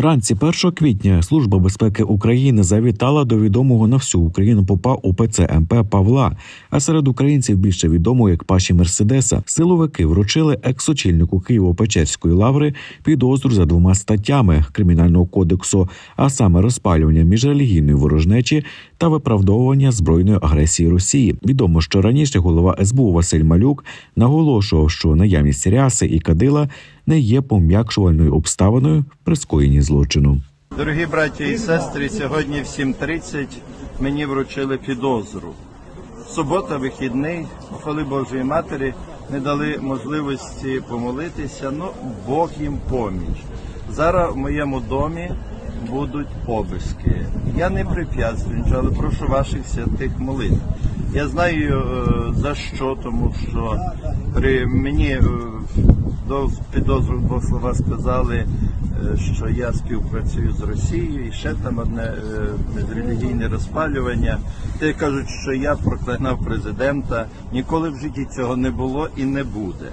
Вранці 1 квітня Служба безпеки України завітала до відомого на всю Україну попа УПЦ МП Павла. А серед українців більше відомо як Паші Мерседеса. Силовики вручили екс-очільнику Києво-Печерської лаври підозру за двома статтями кримінального кодексу, а саме розпалювання міжрелігійної ворожнечі та виправдовування збройної агресії Росії. Відомо, що раніше голова СБУ Василь Малюк наголошував, що наявність ряси і кадила не є пом'якшувальною обставиною при скоєнні злочину. Дорогі браті і сестри, сьогодні в 7.30 мені вручили підозру. Субота, вихідний, хвали Божої Матері, не дали можливості помолитися, ну Бог їм поміч. Зараз в моєму домі будуть обиски. Я не прип'ятствую, але прошу ваших святих молитв. Я знаю е, за що, тому що при мені е, до підозру двох слова сказали, е, що я співпрацюю з Росією і ще там одне релігійне розпалювання. Те кажуть, що я проклинав президента. Ніколи в житті цього не було і не буде.